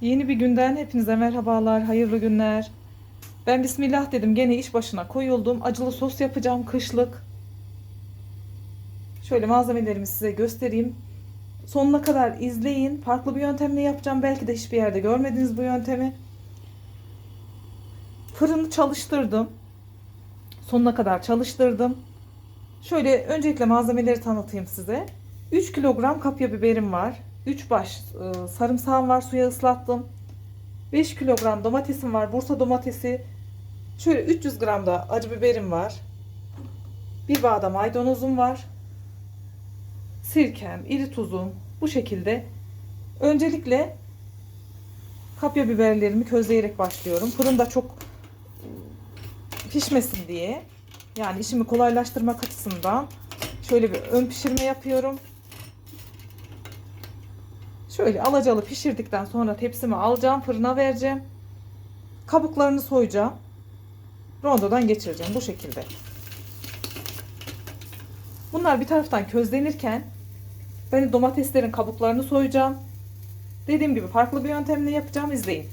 Yeni bir günden hepinize merhabalar, hayırlı günler. Ben Bismillah dedim gene iş başına koyuldum. Acılı sos yapacağım kışlık. Şöyle malzemelerimi size göstereyim. Sonuna kadar izleyin. Farklı bir yöntemle yapacağım. Belki de hiçbir yerde görmediniz bu yöntemi. Fırını çalıştırdım. Sonuna kadar çalıştırdım. Şöyle öncelikle malzemeleri tanıtayım size. 3 kilogram kapya biberim var. 3 baş e, sarımsağım var suya ıslattım. 5 kilogram domatesim var. Bursa domatesi. Şöyle 300 gram da acı biberim var. Bir bağda maydanozum var. Sirkem, iri tuzum bu şekilde. Öncelikle kapya biberlerimi közleyerek başlıyorum. Fırında çok pişmesin diye. Yani işimi kolaylaştırmak açısından şöyle bir ön pişirme yapıyorum. Şöyle alacalı pişirdikten sonra tepsime alacağım, fırına vereceğim. Kabuklarını soyacağım. Rondodan geçireceğim bu şekilde. Bunlar bir taraftan közlenirken ben domateslerin kabuklarını soyacağım. Dediğim gibi farklı bir yöntemle yapacağım. izleyin.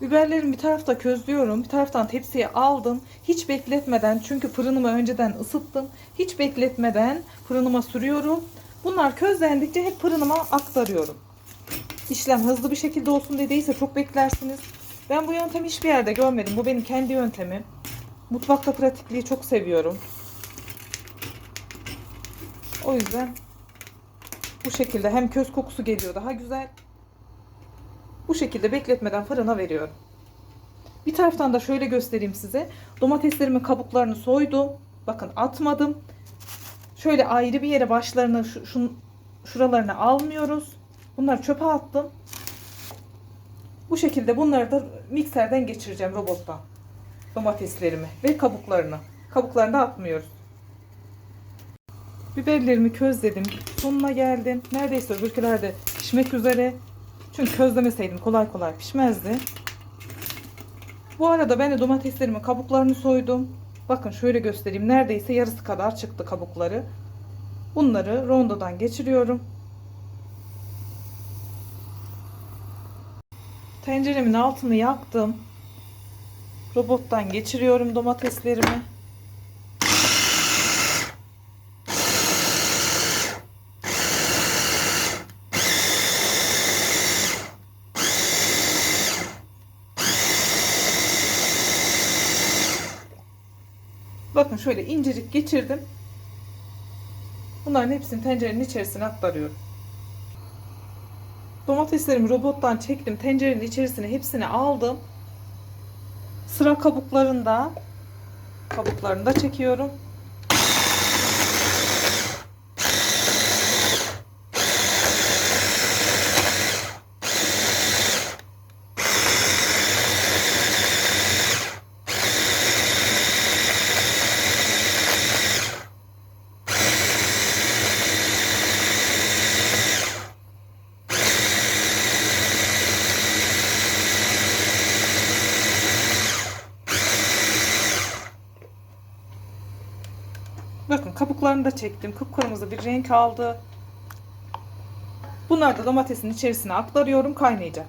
Biberlerimi bir tarafta közlüyorum. Bir taraftan tepsiye aldım. Hiç bekletmeden çünkü fırınımı önceden ısıttım. Hiç bekletmeden fırınıma sürüyorum. Bunlar közlendikçe hep fırınıma aktarıyorum. İşlem hızlı bir şekilde olsun dediyse çok beklersiniz. Ben bu yöntemi hiçbir yerde görmedim. Bu benim kendi yöntemim. Mutfakta pratikliği çok seviyorum. O yüzden bu şekilde hem köz kokusu geliyor daha güzel. Bu şekilde bekletmeden fırına veriyorum. Bir taraftan da şöyle göstereyim size. Domateslerimin kabuklarını soydum. Bakın atmadım. Şöyle ayrı bir yere başlarını şu, şun, şuralarını almıyoruz. Bunları çöpe attım. Bu şekilde bunları da mikserden geçireceğim robottan. Domateslerimi ve kabuklarını. Kabuklarını da atmıyoruz. Biberlerimi közledim. Sonuna geldim. Neredeyse öbürküler de pişmek üzere. Çünkü közlemeseydim kolay kolay pişmezdi. Bu arada ben de domateslerimin kabuklarını soydum. Bakın şöyle göstereyim. Neredeyse yarısı kadar çıktı kabukları. Bunları rondodan geçiriyorum. Tenceremin altını yaktım. Robottan geçiriyorum domateslerimi. Bakın şöyle incecik geçirdim. Bunların hepsini tencerenin içerisine aktarıyorum. Domateslerimi robottan çektim. Tencerenin içerisine hepsini aldım. Sıra kabuklarında kabuklarını da çekiyorum. Kabuklarını da çektim. Kıpkırmızı bir renk aldı. Bunları da domatesin içerisine aktarıyorum. Kaynayacak.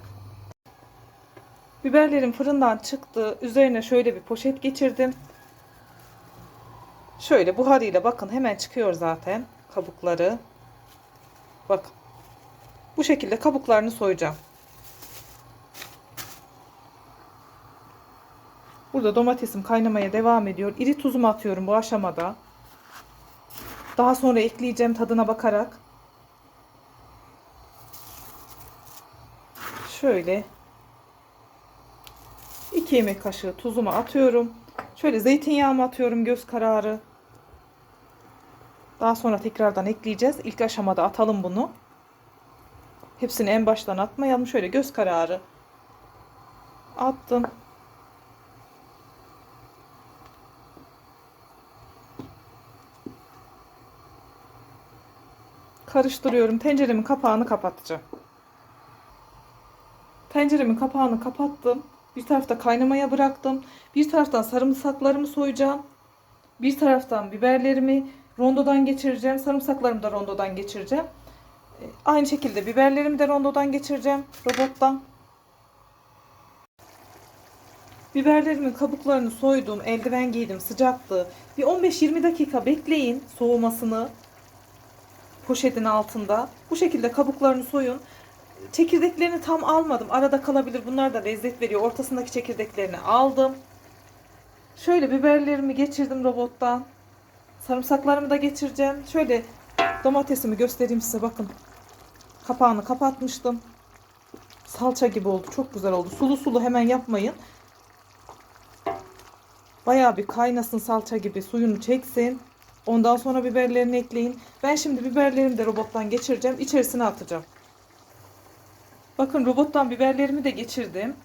Biberlerim fırından çıktı. Üzerine şöyle bir poşet geçirdim. Şöyle buharıyla bakın hemen çıkıyor zaten kabukları. Bakın. Bu şekilde kabuklarını soyacağım. Burada domatesim kaynamaya devam ediyor. İri tuzumu atıyorum bu aşamada. Daha sonra ekleyeceğim tadına bakarak. Şöyle 2 yemek kaşığı tuzumu atıyorum. Şöyle zeytinyağımı atıyorum göz kararı. Daha sonra tekrardan ekleyeceğiz. İlk aşamada atalım bunu. Hepsini en baştan atmayalım. Şöyle göz kararı attım. Karıştırıyorum. Tenceremin kapağını kapatacağım. Tenceremin kapağını kapattım. Bir tarafta kaynamaya bıraktım. Bir taraftan sarımsaklarımı soyacağım. Bir taraftan biberlerimi rondodan geçireceğim. Sarımsaklarımı da rondodan geçireceğim. E, Aynı şekilde biberlerimi de rondodan geçireceğim robottan. Biberlerimin kabuklarını soydum, eldiven giydim, sıcaktı. Bir 15-20 dakika bekleyin soğumasını poşetin altında. Bu şekilde kabuklarını soyun. Çekirdeklerini tam almadım. Arada kalabilir. Bunlar da lezzet veriyor. Ortasındaki çekirdeklerini aldım. Şöyle biberlerimi geçirdim robottan. Sarımsaklarımı da geçireceğim. Şöyle domatesimi göstereyim size bakın. Kapağını kapatmıştım. Salça gibi oldu. Çok güzel oldu. Sulu sulu hemen yapmayın. Bayağı bir kaynasın salça gibi suyunu çeksin. Ondan sonra biberlerini ekleyin. Ben şimdi biberlerimi de robottan geçireceğim. İçerisine atacağım. Bakın robottan biberlerimi de geçirdim.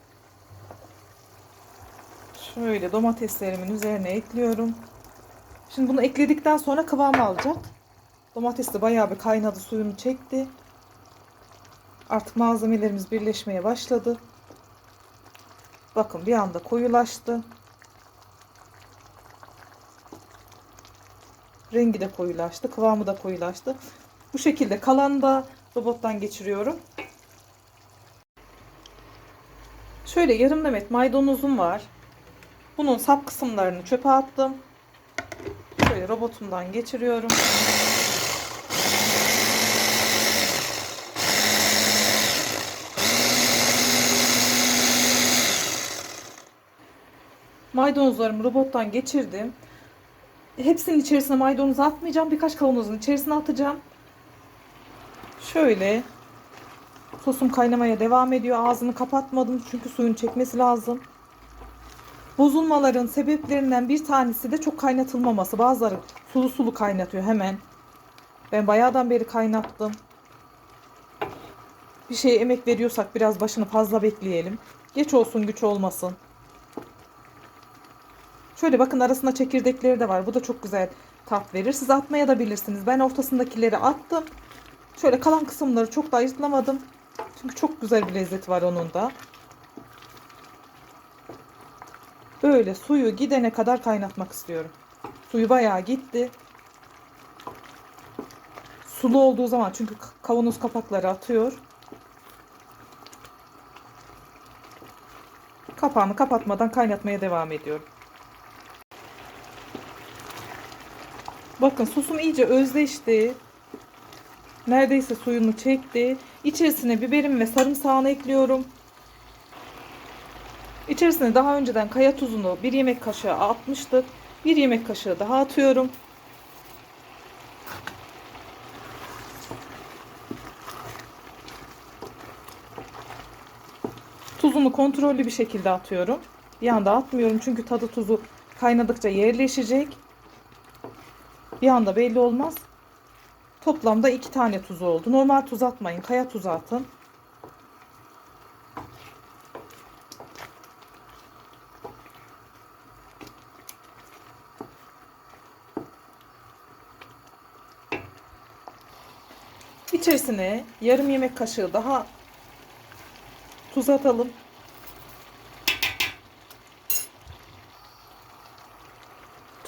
Şöyle domateslerimin üzerine ekliyorum. Şimdi bunu ekledikten sonra kıvam alacak. Domates de bayağı bir kaynadı, suyunu çekti. Artık malzemelerimiz birleşmeye başladı. Bakın bir anda koyulaştı. Rengi de koyulaştı, kıvamı da koyulaştı. Bu şekilde kalanı da robottan geçiriyorum. Şöyle yarım demet maydanozum var. Bunun sap kısımlarını çöpe attım. Şöyle robotumdan geçiriyorum. Maydanozlarımı robottan geçirdim. Hepsinin içerisine maydanoz atmayacağım. Birkaç kavanozun içerisine atacağım. Şöyle sosum kaynamaya devam ediyor. Ağzını kapatmadım çünkü suyun çekmesi lazım. Bozulmaların sebeplerinden bir tanesi de çok kaynatılmaması. Bazıları sulu sulu kaynatıyor hemen. Ben bayağıdan beri kaynattım. Bir şeye emek veriyorsak biraz başını fazla bekleyelim. Geç olsun güç olmasın. Şöyle bakın arasında çekirdekleri de var. Bu da çok güzel tat verir. Siz atmaya da bilirsiniz. Ben ortasındakileri attım. Şöyle kalan kısımları çok da ayırtlamadım. Çünkü çok güzel bir lezzeti var onun da. Böyle suyu gidene kadar kaynatmak istiyorum. Suyu bayağı gitti. Sulu olduğu zaman çünkü kavanoz kapakları atıyor. Kapağını kapatmadan kaynatmaya devam ediyorum. Bakın sosum iyice özleşti. Neredeyse suyunu çekti. İçerisine biberim ve sarımsağını ekliyorum. İçerisine daha önceden kaya tuzunu bir yemek kaşığı atmıştık. Bir yemek kaşığı daha atıyorum. Tuzunu kontrollü bir şekilde atıyorum. Bir anda atmıyorum çünkü tadı tuzu kaynadıkça yerleşecek. Bir anda belli olmaz. Toplamda iki tane tuzu oldu. Normal tuz atmayın. Kaya tuzu atın. İçerisine yarım yemek kaşığı daha tuz atalım.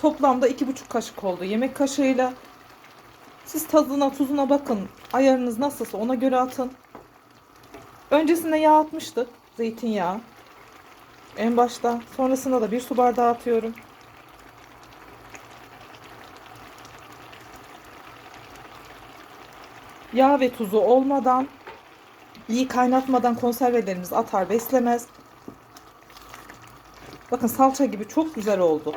Toplamda iki buçuk kaşık oldu. Yemek kaşığıyla siz tadına tuzuna bakın. Ayarınız nasılsa ona göre atın. Öncesinde yağ atmıştık. Zeytinyağı. En başta. Sonrasında da bir su bardağı atıyorum. Yağ ve tuzu olmadan iyi kaynatmadan konservelerimiz atar beslemez. Bakın salça gibi çok güzel oldu.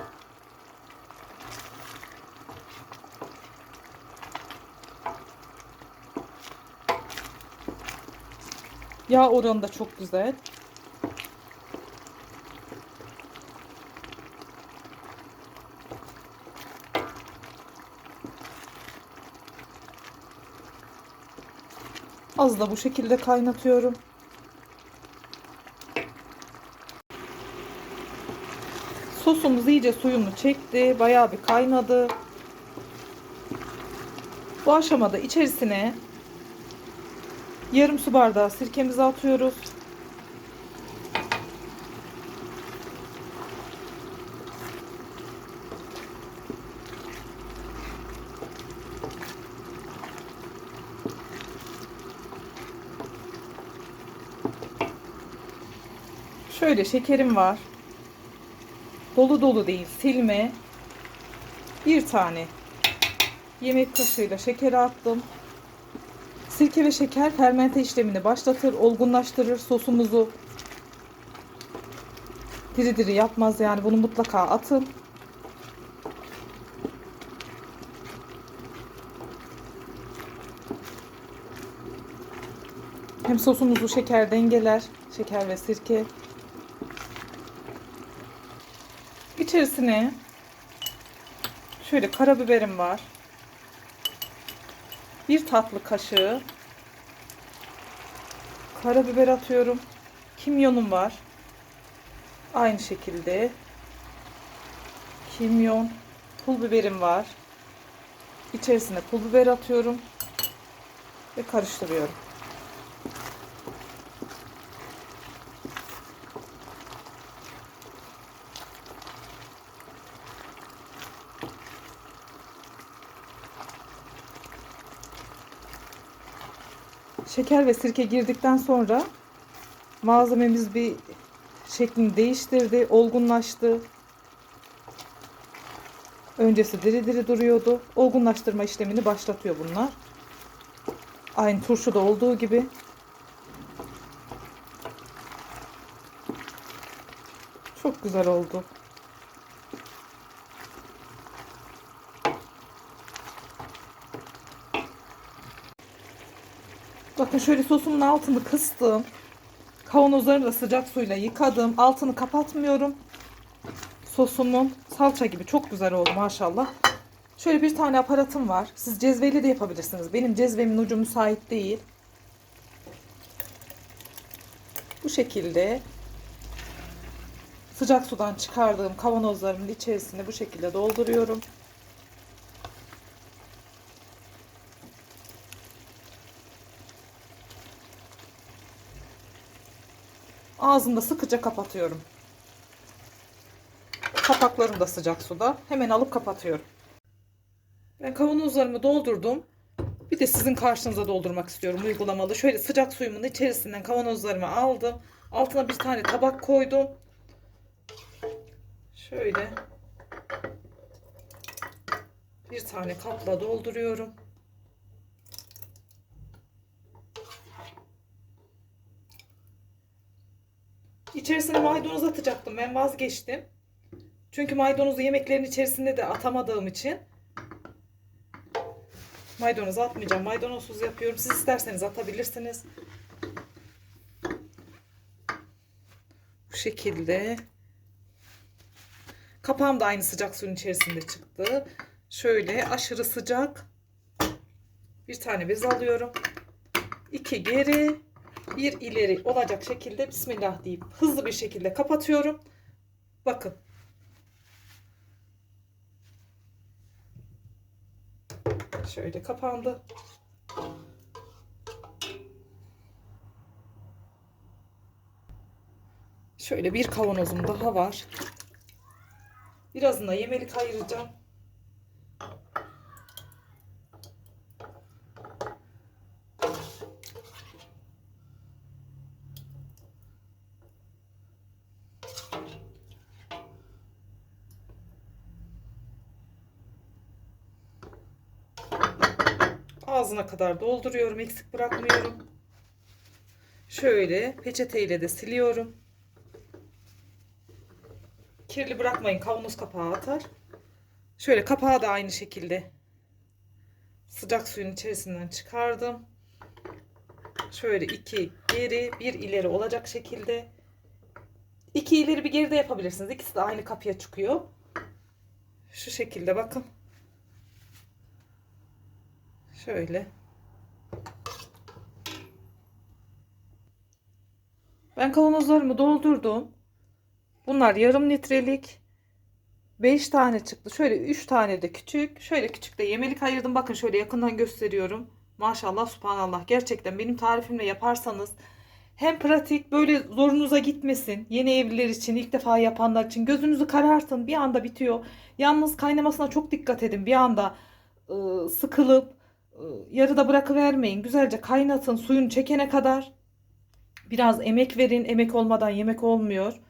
Yağ oranı da çok güzel. Az da bu şekilde kaynatıyorum. Sosumuz iyice suyunu çekti. Bayağı bir kaynadı. Bu aşamada içerisine Yarım su bardağı sirkemizi atıyoruz. Şöyle şekerim var. Dolu dolu değil, silme. Bir tane yemek kaşığıyla şeker attım. Sirke ve şeker fermente işlemini başlatır, olgunlaştırır sosumuzu. Diri diri yapmaz yani bunu mutlaka atın. Hem sosumuzu şeker dengeler. Şeker ve sirke. İçerisine şöyle karabiberim var. Bir tatlı kaşığı karabiber atıyorum. Kimyonum var. Aynı şekilde kimyon, pul biberim var. İçerisine pul biber atıyorum ve karıştırıyorum. Şeker ve sirke girdikten sonra malzememiz bir şeklini değiştirdi, olgunlaştı. Öncesi diri diri duruyordu. Olgunlaştırma işlemini başlatıyor bunlar. Aynı turşuda olduğu gibi. Çok güzel oldu. Bakın şöyle sosumun altını kıstım. Kavanozlarını da sıcak suyla yıkadım. Altını kapatmıyorum. Sosumun salça gibi çok güzel oldu maşallah. Şöyle bir tane aparatım var. Siz cezveyle de yapabilirsiniz. Benim cezvemin ucu müsait değil. Bu şekilde sıcak sudan çıkardığım kavanozlarımın içerisine bu şekilde dolduruyorum. Ağzını da sıkıca kapatıyorum. Kapaklarım da sıcak suda. Hemen alıp kapatıyorum. Ben kavanozlarımı doldurdum. Bir de sizin karşınıza doldurmak istiyorum uygulamalı. Şöyle sıcak suyumun içerisinden kavanozlarımı aldım. Altına bir tane tabak koydum. Şöyle bir tane kapla dolduruyorum. İçerisine maydanoz atacaktım. Ben vazgeçtim. Çünkü maydanozu yemeklerin içerisinde de atamadığım için maydanoz atmayacağım. Maydanozsuz yapıyorum. Siz isterseniz atabilirsiniz. Bu şekilde. Kapağım da aynı sıcak suyun içerisinde çıktı. Şöyle aşırı sıcak. Bir tane bez alıyorum. İki geri bir ileri olacak şekilde Bismillah deyip hızlı bir şekilde kapatıyorum. Bakın. Şöyle kapandı. Şöyle bir kavanozum daha var. Birazına yemelik ayıracağım. Ağzına kadar dolduruyorum. Eksik bırakmıyorum. Şöyle peçeteyle de siliyorum. Kirli bırakmayın. Kavanoz kapağı atar. Şöyle kapağı da aynı şekilde sıcak suyun içerisinden çıkardım. Şöyle iki geri bir ileri olacak şekilde. iki ileri bir geri de yapabilirsiniz. İkisi de aynı kapıya çıkıyor. Şu şekilde bakın. Şöyle. Ben kavanozlarımı doldurdum. Bunlar yarım litrelik. 5 tane çıktı. Şöyle 3 tane de küçük. Şöyle küçük de yemelik ayırdım. Bakın şöyle yakından gösteriyorum. Maşallah subhanallah. Gerçekten benim tarifimle yaparsanız hem pratik böyle zorunuza gitmesin. Yeni evliler için ilk defa yapanlar için gözünüzü karartın. Bir anda bitiyor. Yalnız kaynamasına çok dikkat edin. Bir anda ıı, sıkılıp yarıda bırakıvermeyin. Güzelce kaynatın suyunu çekene kadar. Biraz emek verin. Emek olmadan yemek olmuyor.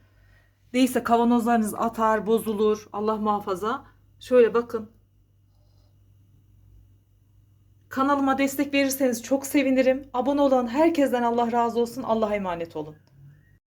Değilse kavanozlarınız atar, bozulur. Allah muhafaza. Şöyle bakın. Kanalıma destek verirseniz çok sevinirim. Abone olan herkesten Allah razı olsun. Allah'a emanet olun.